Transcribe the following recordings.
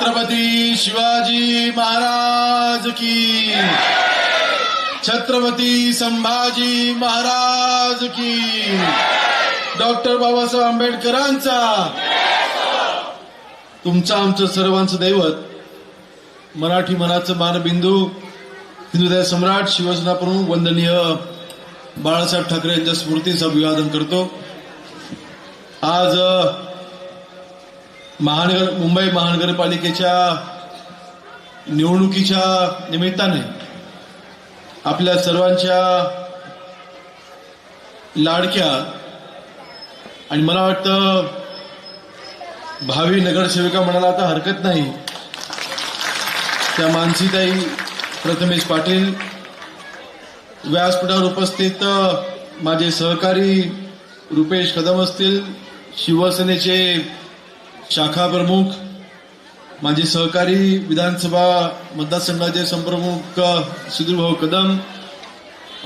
छत्रपती शिवाजी महाराज की. छत्रपती संभाजी महाराज की. डॉक्टर बाबासाहेब आंबेडकरांचा. तुमचं आमचं सर्वांचं दैवत. मराठी मनाचं मानबिंदू. हिंदुदय सम्राट शिवसेना प्रमुख वंदनीय बाळासाहेब ठाकरे यांच्या स्मृतीचं अभिवादन करतो. आज महानगर मुंबई महानगरपालिकेच्या निवडणुकीच्या निमित्ताने आपल्या सर्वांच्या लाडक्या आणि मला वाटतं भावी नगरसेविका म्हणाला आता हरकत नाही. त्या मानसीताई प्रथमेश पाटील व्यासपीठावर उपस्थित माझे सहकारी रुपेश कदम असतील शिवसेनेचे शाखा प्रमुख माझे सहकारी विधानसभा मतदारसंघाचे संप्रमुख सुधीरभाऊ कदम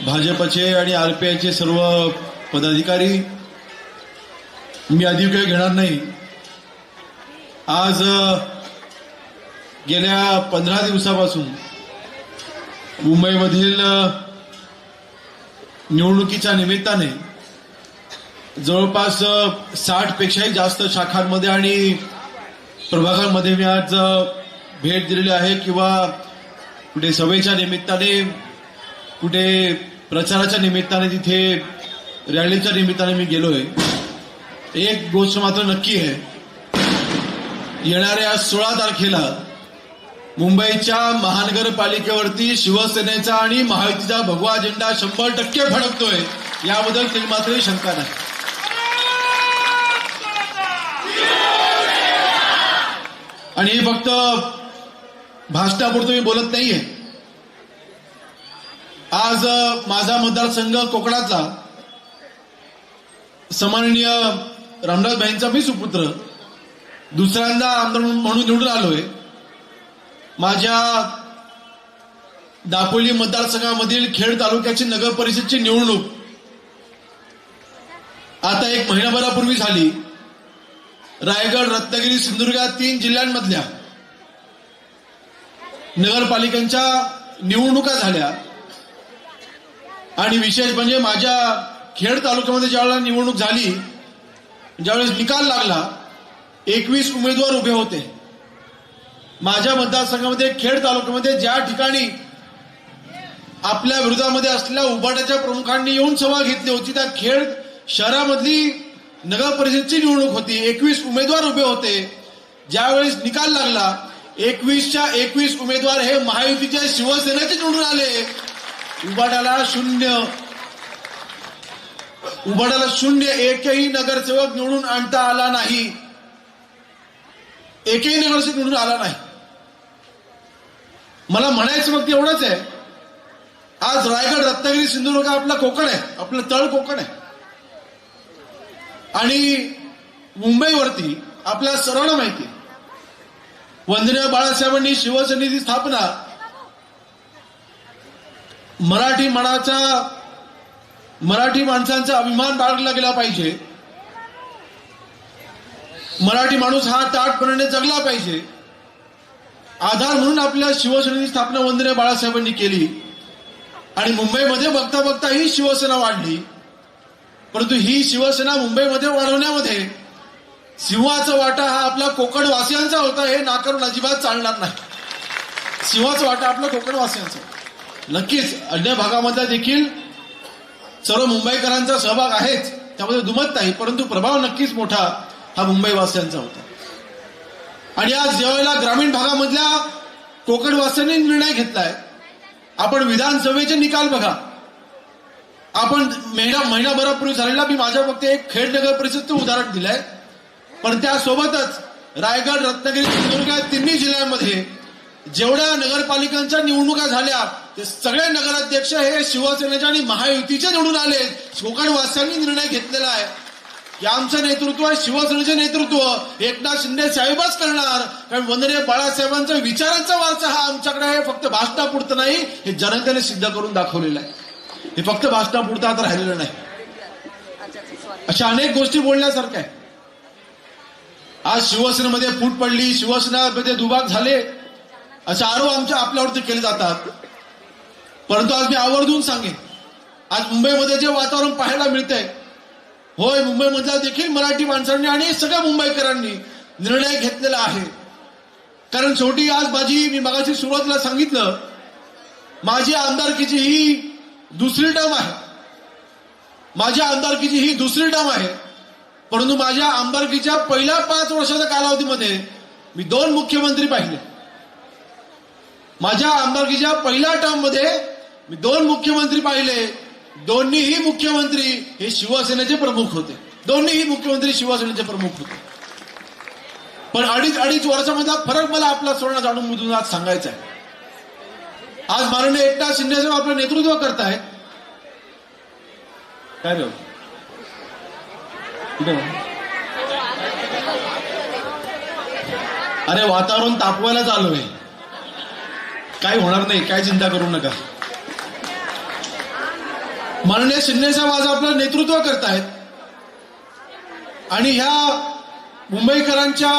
भाजपचे आणि आरपीआयचे सर्व पदाधिकारी. मी अधिक वेळ घेणार नाही. आज गेल्या पंधरा दिवसापासून मुंबईमधील निवडणुकीच्या निमित्ताने जवळपास साठ पेक्षाही जास्त शाखांमध्ये आणि प्रभागांमध्ये मी आज भेट दिलेली आहे किंवा कुठे सभेच्या निमित्ताने कुठे प्रचाराच्या निमित्ताने तिथे रॅलीच्या निमित्ताने मी गेलोय. एक गोष्ट मात्र नक्की आहे. येणाऱ्या सोळा तारखेला मुंबईच्या महानगरपालिकेवरती शिवसेनेचा आणि महायुतीचा भगवा झेंडा शंभर टक्के फडकतोय. याबद्दल तरी मात्र शंका नाही. आणि हे फक्त भाषणापुरतं मी बोलत नाहीये. आज माझा मतदारसंघ कोकणातला सन्माननीय रामदास भाईंचा मी सुपुत्र दुसऱ्यांदा आमदार म्हणून निवडून आलोय. माझ्या दापोली मतदारसंघामधील खेड तालुक्याची नगर परिषदची निवडणूक आता एक महिनाभरापूर्वी झाली. रायगड रत्नागिरी सिंधुदुर्ग या तीन जिल्ह्यांमधल्या नगरपालिकांच्या निवडणुका झाल्या. आणि विशेष म्हणजे माझ्या खेड तालुक्यामध्ये ज्यावेळेला निवडणूक झाली ज्यावेळेस निकाल लागला एकवीस उमेदवार उभे होते. माझ्या मतदारसंघामध्ये खेड तालुक्यामध्ये ज्या ठिकाणी आपल्या विरोधामध्ये असलेल्या उभाट्याच्या प्रमुखांनी येऊन सभा घेतली होती त्या खेड शहरामधली नगर परिषदची निवडणूक होती. एकवीस उमेदवार उभे होते. ज्यावेळेस निकाल लागला एकवीसच्या एकवीस उमेदवार हे महायुतीच्या शिवसेनेचे निवडून आले. उभाट्याला शून्य. उभाट्याला शून्य. एकही नगरसेवक निवडून आणता आला नाही. एकही नगरसेवक निवडून आला नाही. मला म्हणायचं मग एवढंच आहे. आज रायगड रत्नागिरी सिंधुदुर्ग आपला कोकण आहे. आपलं तळ कोकण आहे. आणि मुंबईवरती आपल्या सर्वांना माहिती वंदनीय बाळासाहेबांनी शिवसेनेची स्थापना मराठी मनाचा मराठी माणसांचा अभिमान बाळगला गेला पाहिजे. मराठी माणूस हा ताटपणाने जगला पाहिजे. आधार म्हणून आपल्या शिवसेनेची स्थापना वंदनीय बाळासाहेबांनी केली. आणि मुंबईमध्ये बघता बघता ही शिवसेना वाढली. परंतु ही शिवसेना मुंबईमध्ये वाढवण्यामध्ये सिंहाचा वाटा हा आपला कोकणवासियांचा होता हे नाकारून अजिबात चालणार नाही. सिंहाचा वाटा आपला कोकणवासियांचा नक्कीच अन्य भागामध्ये देखील सर्व मुंबईकरांचा सहभाग आहेच त्यामध्ये दुमत नाही परंतु प्रभाव नक्कीच मोठा हा मुंबईवासियांचा होता. आणि आज ज्यावेळेला ग्रामीण भागामधल्या कोकणवासियांनी निर्णय घेतलाय आपण विधानसभेचे निकाल बघा. आपण महिना महिनाभरापूर्वी झालेला मी माझ्या फक्त एक खेड नगर परिषदचं उदाहरण दिलंय. पण त्यासोबतच रायगड रत्नागिरी सिंधुदुर्ग या तिन्ही जिल्ह्यांमध्ये जेवढ्या नगरपालिकांच्या निवडणुका झाल्या ते सगळे नगराध्यक्ष हे शिवसेनेच्या आणि महायुतीचे निवडून आले. कोकणवासियांनी निर्णय घेतलेला आहे. की आमचं नेतृत्व आहे शिवसेनेचे नेतृत्व. एकनाथ शिंदे साहेबच करणार. कारण वंदनीय बाळासाहेबांचा विचारांचा वारसा हा आमच्याकडे आहे. फक्त भाषणापुरतं नाही हे जनतेने सिद्ध करून दाखवलेलं आहे. हे फक्त भाषणापुरता आता राहिलेलं नाही. अशा अनेक गोष्टी बोलण्यासारख्या आहे. आज शिवसेनेमध्ये फूट पडली शिवसेनेमध्ये दुभाग झाले असे आरोप आमच्या आपल्यावरती केले जातात. परंतु आज मी आवर्जून सांगेन आज मुंबईमध्ये जे वातावरण पाहायला मिळतंय होय मुंबईमधल्या देखील मराठी माणसांनी आणि सगळ्या मुंबईकरांनी निर्णय घेतलेला आहे. कारण शेवटी आज माझी मी मगाशी सुरुवातीला सांगितलं माझी आमदारकीची ही दुसरी टर्म आहे. माझ्या आमदारकीची ही दुसरी टर्म आहे. परंतु माझ्या आमदारकीच्या पहिल्या पाच वर्षाच्या कालावधीमध्ये मी दोन मुख्यमंत्री पाहिले. माझ्या आमदारकीच्या पहिल्या टर्ममध्ये मी दोन मुख्यमंत्री पाहिले. दोन्हीही मुख्यमंत्री हे शिवसेनेचे प्रमुख होते. दोन्हीही मुख्यमंत्री शिवसेनेचे प्रमुख होते. पण अडीच अडीच वर्षामधला फरक मला आपला सोडणं जाणून बुजून आज सांगायचा आहे. आज माननीय एकनाथ शिंदे साहेब आपलं नेतृत्व करतायत काय अरे वातावरण तापवायला चालू आहे काही होणार नाही काय चिंता करू नका. माननीय शिंदे साहेब आज आपलं नेतृत्व करतायत. आणि ह्या मुंबईकरांच्या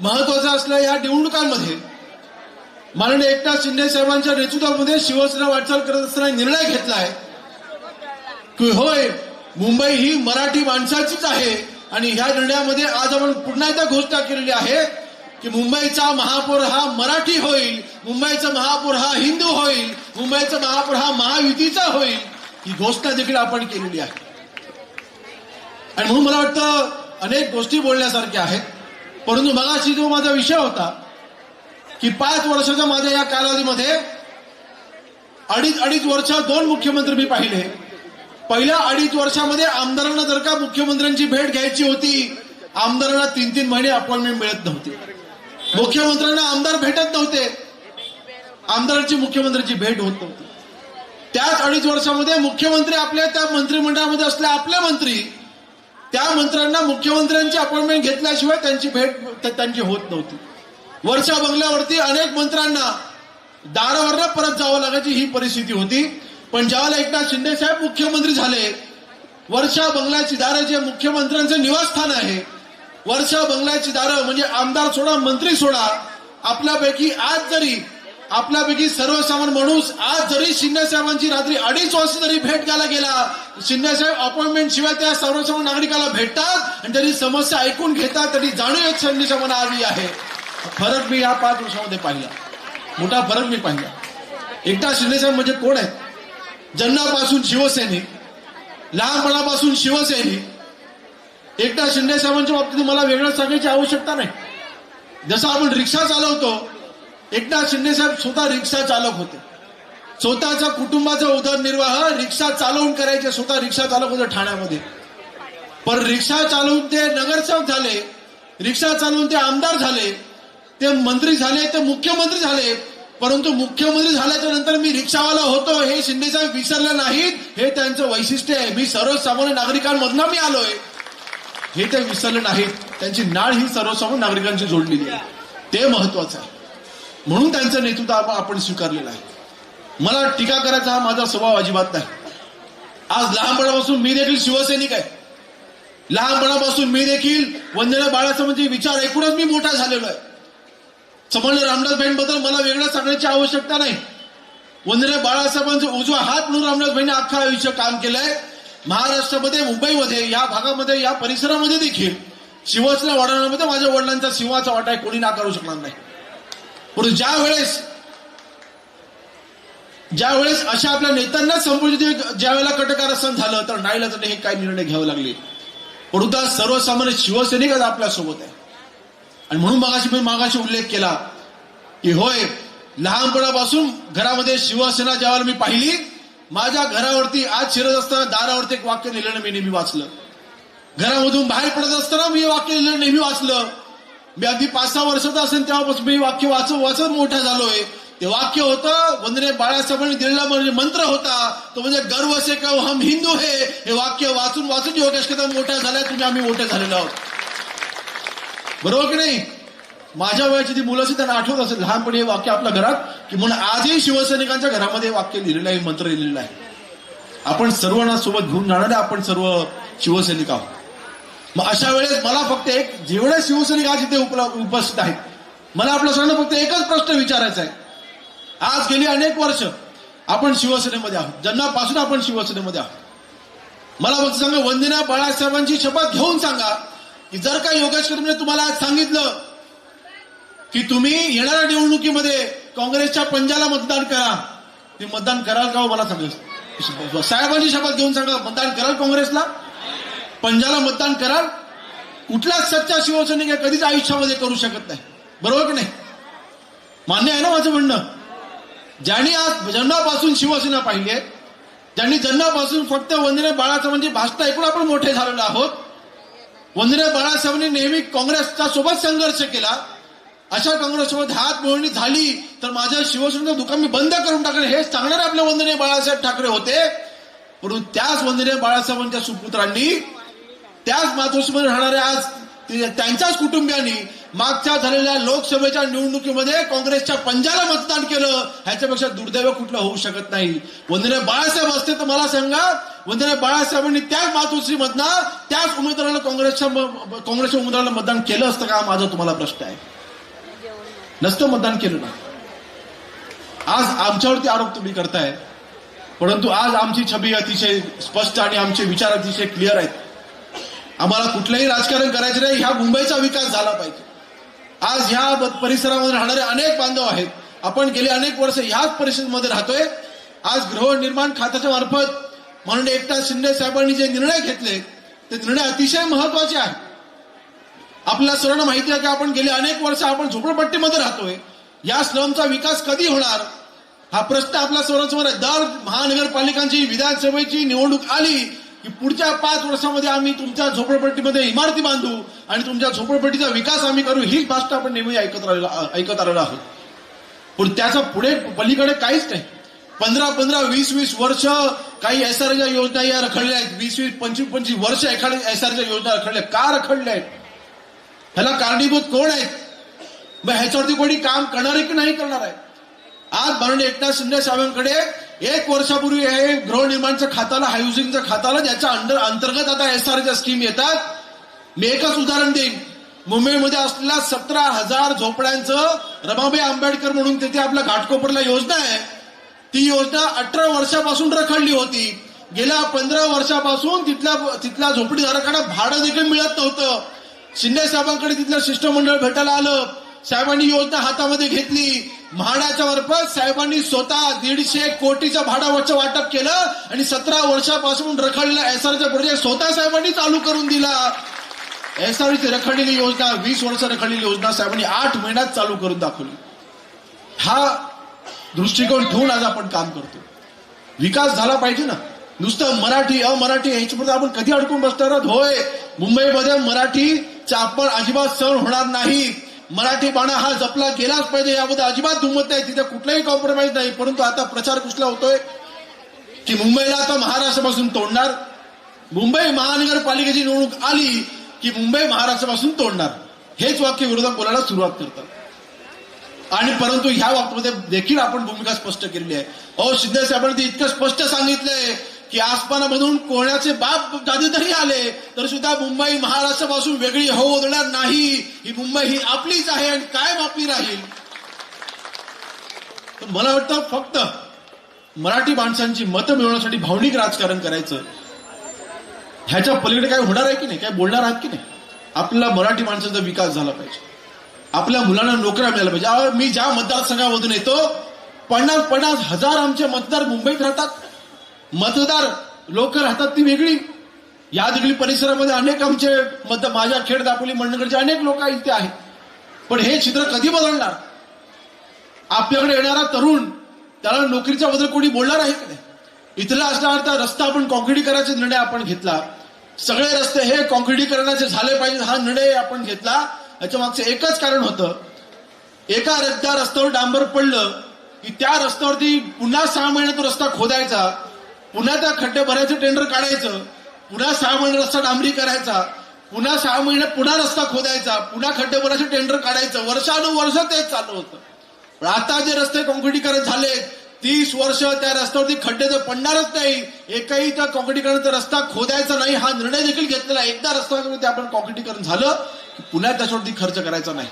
महत्त्वाच्या असल्या या निवडणुकांमध्ये माननीय एकनाथ शिंदे साहेबांच्या नेतृत्वामध्ये शिवसेना वाटचाल करत असताना निर्णय घेतलाय. की होय मुंबई ही मराठी माणसाचीच आहे आणि ह्या निर्णयामध्ये आज आपण पुन्हा एकदा घोषणा केलेली आहे की मुंबईचा महापौर हा मराठी होईल मुंबईचा महापौर हा हिंदू होईल मुंबईचा महापौर हा महायुतीचा होईल ही घोषणा देखील आपण केलेली आहे. आणि म्हणून मला वाटतं अनेक गोष्टी बोलण्यासारख्या आहेत. परंतु मगाशी जो माझा विषय होता की पाच वर्षाच्या माझ्या या कालावधीमध्ये अडीच अडीच वर्ष दोन मुख्यमंत्री मी पाहिले. पहिल्या अडीच वर्षामध्ये आमदारांना जर का मुख्यमंत्र्यांची भेट घ्यायची होती आमदारांना तीन तीन महिने अपॉइंटमेंट मिळत नव्हती. मुख्यमंत्र्यांना आमदार भेटत नव्हते. आमदारांची मुख्यमंत्र्यांची भेट होत नव्हती. त्याच अडीच वर्षामध्ये मुख्यमंत्री आपल्या त्या मंत्रिमंडळामध्ये असले आपले मंत्री त्या मंत्र्यांना मुख्यमंत्र्यांची अपॉइंटमेंट घेतल्याशिवाय त्यांची भेट त्यांची होत नव्हती. वर्षा बंगल्यावरती अनेक मंत्र्यांना दारावरनं परत जावं लागायची ही परिस्थिती होती. पण ज्यावेळेला एकनाथ शिंदे साहेब मुख्यमंत्री झाले वर्षा बंगल्याची दारं जे मुख्यमंत्र्यांचं निवासस्थान आहे वर्षा बंगल्याची दारं म्हणजे आमदार सोडा मंत्री सोडा आपल्यापैकी आज जरी आपल्यापैकी सर्वसामान्य माणूस आज जरी शिंदे साहेबांची रात्री अडीच वाजता जरी भेट घ्यायला गेला शिंदे साहेब अपॉइंटमेंट शिवाय त्या सर्वसामान्य नागरिकाला भेटतात आणि त्यांनी समस्या ऐकून घेतात तरी जाणू एक संदेश मला आली आहे. फरक मी या पाच वर्षामध्ये पाहिला. मोठा फरक मी पाहिला. एकटा शिंदेसाहेब म्हणजे कोण आहेत? जन्मापासून शिवसैनिक लहानपणापासून शिवसैनिक. एकटा शिंदेसाहेबांच्या बाबतीत मला वेगळं सांगायची आवश्यकता नाही. जसं आपण रिक्षा चालवतो एकनाथ शिंदेसाहेब स्वतः रिक्षा चालक होते. स्वतःचा कुटुंबाचा उदरनिर्वाह रिक्षा चालवून करायचे स्वतः रिक्षा चालक होते ठाण्यामध्ये. पण रिक्षा चालवून ते नगरसेवक झाले रिक्षा चालवून ते आमदार झाले ते मंत्री झाले ते मुख्यमंत्री झाले. परंतु मुख्यमंत्री झाल्याच्यानंतर मी रिक्षावाला होतो हे शिंदे साहेब विसरले नाहीत. हे त्यांचं वैशिष्ट्य आहे. मी सर्वसामान्य नागरिकांमधनं मी आलोय. हे ते विसरले नाहीत. त्यांची नाळ ही सर्वसामान्य नागरिकांची जोडलेली आहे. ते महत्वाचं आहे. म्हणून त्यांचं नेतृत्व आपण स्वीकारलेलं आहे. मला टीका करायचा हा माझा स्वभाव अजिबात नाही. आज लहानपणापासून मी देखील शिवसैनिक आहे. लहानपणापासून मी देखील वंदना बाळाचं म्हणजे विचार ऐकूनच मी मोठा झालेलो आहे. समजलं रामदासबद्दल मला वेगळं सांगण्याची आवश्यकता नाही. वंदरे बाळासाहेबांचा उजवा हात म्हणून रामदास भाईने अख्खा आयुष्य काम केलंय. महाराष्ट्रामध्ये मुंबईमध्ये या भागामध्ये या परिसरामध्ये देखील शिवसेना वाढवण्यामध्ये माझ्या वडिलांचा सिंहाचा वाटा आहे कोणी नाकारू शकणार नाही. परंतु ज्या वेळेस ज्या वेळेस अशा आपल्या नेत्यांना संबोधित ज्या वेळेला कटकारस्थान झालं तर नाईलाजाने हे काय निर्णय घ्यावे लागले. परंतु सर्वसामान्य शिवसैनिक आज आपल्यासोबत आहे. आणि म्हणून मागाशी मी मागाशी उल्लेख केला की होय लहानपणापासून घरामध्ये शिवसेना ज्यावेळेला मी पाहिली माझ्या घरावरती आज शिरत असताना दारावरती एक वाक्य लिहिलेलं मी नेहमी वाचलं. घरामधून बाहेर पडत असताना मी हे वाक्य लिहिलं नेहमी वाचलं. मी अगदी पाच सहा वर्षाचा असेल तेव्हापासून मी वाक्य वाचत वाचत मोठा झालोय. ते वाक्य होतं वंदने बाळासाहेबांनी दिलेला म्हणजे मंत्र होता तो म्हणजे गर्व से का हम हिंदू हे हे वाक्य वाचून वाचून योगेश कदम मोठा झालाय तुम्ही आम्ही मोठे झालेलो आहोत. बरोबर की नाही? माझ्या वयाची ती मुलं असेल त्यांना आठवत असेल लहानपणी हे वाक्य आपल्या घरात की म्हणून आजही शिवसैनिकांच्या घरामध्ये हे वाक्य लिहिलेलं आहे मंत्र लिहिलेलं आहे. आपण सर्वांना सोबत घेऊन जाणारे आपण सर्व शिवसैनिक आहोत. मग अशा वेळेस मला फक्त एक जेवढे शिवसैनिक आज इथे उपस्थित आहेत मला आपल्या सर्वांना फक्त एकच प्रश्न विचारायचा आहे. आज गेली अनेक वर्ष आपण शिवसेनेमध्ये आहोत. जन्मापासून आपण शिवसेनेमध्ये आहोत. मला फक्त सांगा वंदना बाळासाहेबांची शपथ घेऊन सांगा जर का योगेश कदमने तुम्हाला आज सांगितलं की तुम्ही येणाऱ्या निवडणुकीमध्ये काँग्रेसच्या पंजाला मतदान करा ते मतदान कराल का हो मला सांगेल साहेबांची शपथ घेऊन सांगा मतदान कराल काँग्रेसला? पंजाला मतदान कराल? कुठलाच सच्चा शिवसैनिक कधीच आयुष्यामध्ये करू शकत नाही. बरोबर की नाही? मान्य आहे ना माझं म्हणणं? ज्यांनी आज जन्मापासून शिवसेना पाहिली आहे ज्यांनी जन्मापासून फक्त वंदने म्हणजे भाषण ऐकून आपण मोठे झालेलो आहोत वंदने बाळासाहेबांनी नेहमी काँग्रेसच्या सोबत संघर्ष केला. अशा काँग्रेससोबत हात मोहणी झाली तर माझ्या शिवसेनेचं दुकान मी बंद करून टाकले. हे सांगणारे आपले वंदनीय बाळासाहेब ठाकरे होते. परंतु त्याच वंदने बाळासाहेबांच्या सुपुत्रांनी त्याच मातोश्रीमध्ये राहणाऱ्या आज त्यांच्याच कुटुंबियांनी मागच्या झालेल्या लोकसभेच्या निवडणुकीमध्ये काँग्रेसच्या पंजाला मतदान केलं. ह्याच्यापेक्षा दुर्दैव कुठलं होऊ शकत नाही. वंदने बाळासाहेब असते तर मला सांगा वंदने बाळासाहेबांनी त्याच मातोश्री मधनं त्याच उमेदवाराला काँग्रेसच्या काँग्रेसच्या उमेदवाराला मतदान केलं असतं का? माझा तुम्हाला प्रश्न आहे. नसतं मतदान केलं ना. आज आमच्यावरती आरोप तुम्ही करताय. परंतु आज आमची छबी अतिशय स्पष्ट आणि आमचे विचार अतिशय क्लिअर आहेत. आम्हाला कुठलंही राजकारण करायचं नाही ह्या मुंबईचा विकास झाला पाहिजे. आज ह्या परिसरामध्ये राहणारे अनेक बांधव आहेत. आपण गेले अनेक वर्ष ह्याच परिस्थितीमध्ये राहतोय. आज गृहनिर्माण खात्याच्या मार्फत म्हणून एकनाथ शिंदे साहेबांनी जे निर्णय घेतले ते निर्णय अतिशय महत्त्वाचे आहेत आपल्याला सर्वांना माहिती आहे की आपण गेली अनेक वर्ष आपण झोपडपट्टीमध्ये राहतोय. या स्लमचा विकास कधी होणार? हा प्रश्न आपल्या सर्वांसमोर आहे. दर महानगरपालिकांची विधानसभेची निवडणूक आली की पुढच्या पाच वर्षामध्ये आम्ही तुमच्या झोपडपट्टीमध्ये इमारती बांधू आणि तुमच्या झोपडपट्टीचा विकास आम्ही करू ही भाषा आपण नेहमी ऐकत राहिलो ऐकत आलेलो आहोत. पण त्याचा पुढे पलीकडे काहीच नाही. पंधरा पंधरा वीस वीस वर्ष काही एस आरच्या योजना या रखडल्या आहेत. वीस वीस पंचवीस पंचवीस वर्ष एखाद्या एस आरच्या योजना रखडल्या का रखडल्या आहेत? ह्याला कारणीभूत कोण आहेत? मग ह्याच्यावरती कोणी काम करणार आहे की नाही करणार आहे? आज माननीय एकनाथ शिंदे साहेबांकडे एक वर्षापूर्वी हे गृहनिर्माणच्या खात्याला हाऊसिंगच्या खात्याला ज्याच्या अंडर अंतर्गत आता एस आरच्या स्कीम येतात. मी एकच उदाहरण देईन. मुंबईमध्ये असलेल्या सतरा हजार झोपड्यांचं रमाबाई आंबेडकर म्हणून तिथे आपल्या घाटकोपरला योजना आहे. ती योजना अठरा वर्षापासून रखडली होती. गेल्या पंधरा वर्षापासून तिथल्या तिथल्या झोपडीधारकांना भाडं देखील मिळत नव्हतं. शिंदे साहेबांकडे तिथलं शिष्टमंडळ भेटायला आलं. साहेबांनी योजना हातामध्ये घेतली. म्हाडाच्या मार्फत साहेबांनी स्वतः दीडशे कोटीचं भाडावरचं वाटप केलं आणि सतरा वर्षापासून रखडलेला एसआरचा प्रोजेक्ट स्वतः साहेबांनी चालू करून दिला. एसआरची रखडलेली योजना वीस वर्ष रखडलेली योजना साहेबांनी आठ महिन्यात चालू करून दाखवली. हा दृष्टिकोन ठेवून आज आपण काम करतो. विकास झाला पाहिजे ना. नुसतं मराठी अमराठी ह्याच्यामध्ये आपण कधी अडकून बसणार आहोत? होय. मुंबईमध्ये मराठीचा आपण अजिबात सण होणार नाही. मराठी बाणा हा जपला गेलाच पाहिजे. यामध्ये अजिबात दुमत नाही. तिथे कुठलाही कॉम्प्रोमाइज नाही. परंतु आता प्रचार कुठला होतोय? की मुंबईला आता महाराष्ट्रापासून तोडणार. मुंबई महानगरपालिकेची निवडणूक आली की मुंबई महाराष्ट्रापासून तोडणार. हेच वाक्य विरोधक बोलायला सुरुवात करतात. आणि परंतु ह्या बाबतीमध्ये देखील आपण भूमिका स्पष्ट केलेली आहे. अहो शिंदे साहेबांनी ते इतकं स्पष्ट सांगितलंय की आसमानामधून कोणाचे बाप जादू जरी आले तर सुद्धा मुंबई महाराष्ट्रापासून वेगळी होणार नाही. ही मुंबई ही आपलीच आहे आणि कायम आपली राहील. तर मला वाटतं फक्त मराठी माणसांची मतं मिळवण्यासाठी भावनिक राजकारण करायचं. ह्याच्या पलीकडे काय होणार आहे की नाही? काय बोलणार आहात की नाही? आपल्याला मराठी माणसाचा विकास झाला पाहिजे. आपल्या मुलांना नोकऱ्या मिळाल्या पाहिजे. मी ज्या मतदारसंघामधून येतो पन्नास पन्नास हजार आमचे मतदार मुंबईत राहतात. मतदार लोक राहतात ती वेगळी. या देखील परिसरामध्ये अनेक आमचे मत माझ्या खेड दापोली मंडणगडचे अनेक लोक इथे आहेत. पण हे चित्र कधी बदलणार? आपल्याकडे येणारा तरुण त्याला नोकरीच्या बद्दल कोणी बोलणार आहे का नाही? इथला असणार तर रस्ता आपण कॉन्क्रिटीकरणाचा निर्णय आपण घेतला. सगळे रस्ते हे कॉन्क्रिटीकरणाचे झाले पाहिजे हा निर्णय आपण घेतला. याच्या मागचं एकच कारण होतं. एका रस्त्या रस्त्यावर डांबर पडलं की त्या रस्त्यावरती पुन्हा सहा महिने तो रस्ता खोदायचा. पुन्हा त्या खड्डे भरायचं टेंडर काढायचं. पुन्हा सहा महिने रस्ता डांबरी करायचा. पुन्हा सहा महिने पुन्हा रस्ता खोदायचा. पुन्हा खड्डे भरायचं टेंडर काढायचं. वर्षानुवर्ष तेच चालू होतं. पण आता जे रस्ते कॉन्क्रिटीकरण झाले तीस वर्ष त्या रस्त्यावरती खड्डे तर पडणारच नाही. एकही त्या कॉन्क्रिटीकरणाचा रस्ता खोदायचा नाही हा निर्णय देखील घेतलेला एकदा रस्ता आपण कॉन्क्रिटीकरण झालं. की पुन्हा त्याच्यावरती खर्च करायचा नाही.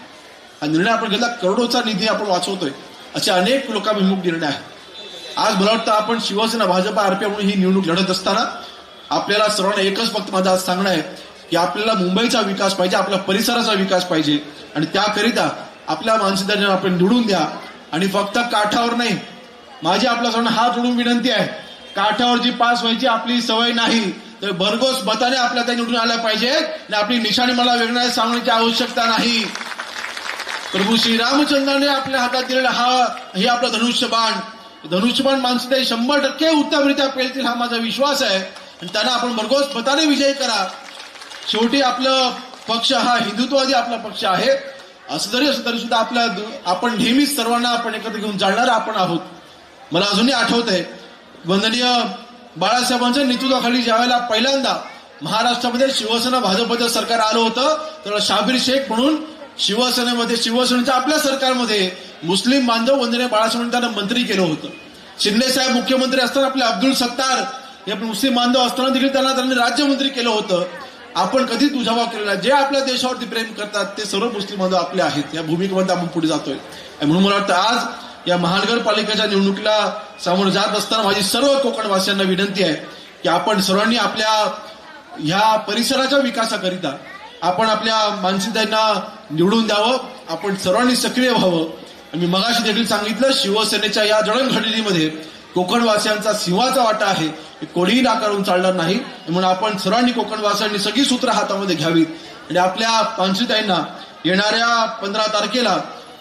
हा निर्णय आपण घेतला करोडोचा निधी आपण वाचवतोय. असे अनेक लोकाभिमुख निर्णय आहेत. आज मला वाटतं आपण शिवसेना भाजपा आरपीआय म्हणून ही निवडणूक लढत असताना आपल्याला सर्वांना एकच फक्त माझं आज सांगणं आहे की आपल्याला मुंबईचा विकास पाहिजे आपल्या परिसराचा विकास पाहिजे. आणि त्याकरिता आपल्या मानसिकताने आपण निवडून द्या. आणि फक्त काठावर नाही माझी आपल्या सर्वांना हात जोडून विनंती आहे. काठावर जी पास व्हायची आपली सवय नाही. तर भरघोस मताने आपल्या त्या निवडून आल्या पाहिजे आणि आपली निशाणी मला वेगळ्या सांगण्याची आवश्यकता नाही. प्रभू श्रीरामचंद्राने आपल्या हातात दिलेला हा हे आपलं धनुष्यबाण. धनुष्यबाण माणसं शंभर टक्के उत्तमरित्या पेलतील हा माझा विश्वास आहे. आणि त्यांना आपण भरघोस मताने विजय करा. शेवटी आपलं पक्ष हा हिंदुत्ववादी आपला पक्ष आहे. असं जरी असं तरी सुद्धा आपल्या आपण नेहमीच सर्वांना आपण एकत्र घेऊन जाणार आपण आहोत. मला अजूनही आठवत आहे वंदनीय बाळासाहेबांच्या नेतृत्वाखाली ज्यावेळेला पहिल्यांदा महाराष्ट्रामध्ये शिवसेना भाजपचं सरकार आलं होतं तर शाबीर शेख म्हणून शिवसेनेमध्ये शिवसेनेच्या आपल्या सरकारमध्ये मुस्लिम बांधव वंदने बाळासाहेबांनी त्यांना मंत्री केलं होतं. शिंदे साहेब मुख्यमंत्री असताना आपले अब्दुल सत्तार हे मुस्लिम बांधव असताना देखील त्यांना त्यांनी राज्यमंत्री केलं होतं. आपण कधी दुजावा केलेला जे आपल्या देशावरती प्रेम करतात ते सर्व मुस्लिम बांधव आपले आहेत. या भूमिकेमध्ये आपण पुढे जातोय. म्हणून मला वाटतं आज या महानगरपालिकेच्या निवडणुकीला सामोरं जात असताना माझी सर्व कोकणवासियांना विनंती आहे की आपण सर्वांनी आपल्या ह्या परिसराच्या विकासाकरिता आपण आपल्या मानसिकतांना निवडून द्यावं आपण सर्वांनी सक्रिय व्हावं. आणि मी मगाशी देखील सांगितलं शिवसेनेच्या या जडणघडणीमध्ये कोकणवासियांचा सिंहाचा वाटा आहे कोणीही नाकारून चालणार नाही. म्हणून आपण सर्वांनी कोकणवासियांनी सगळी सूत्र हातामध्ये घ्यावीत. आणि आपल्या मानसिकताईंना येणाऱ्या पंधरा तारखेला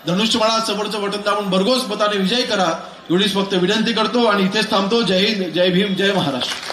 धनुष्यबाणा समोरचं बटन दाबून भरघोस मताने विजय करा. एवढीच फक्त विनंती करतो आणि इथेच थांबतो. जय हिंद जय भीम जय महाराष्ट्र.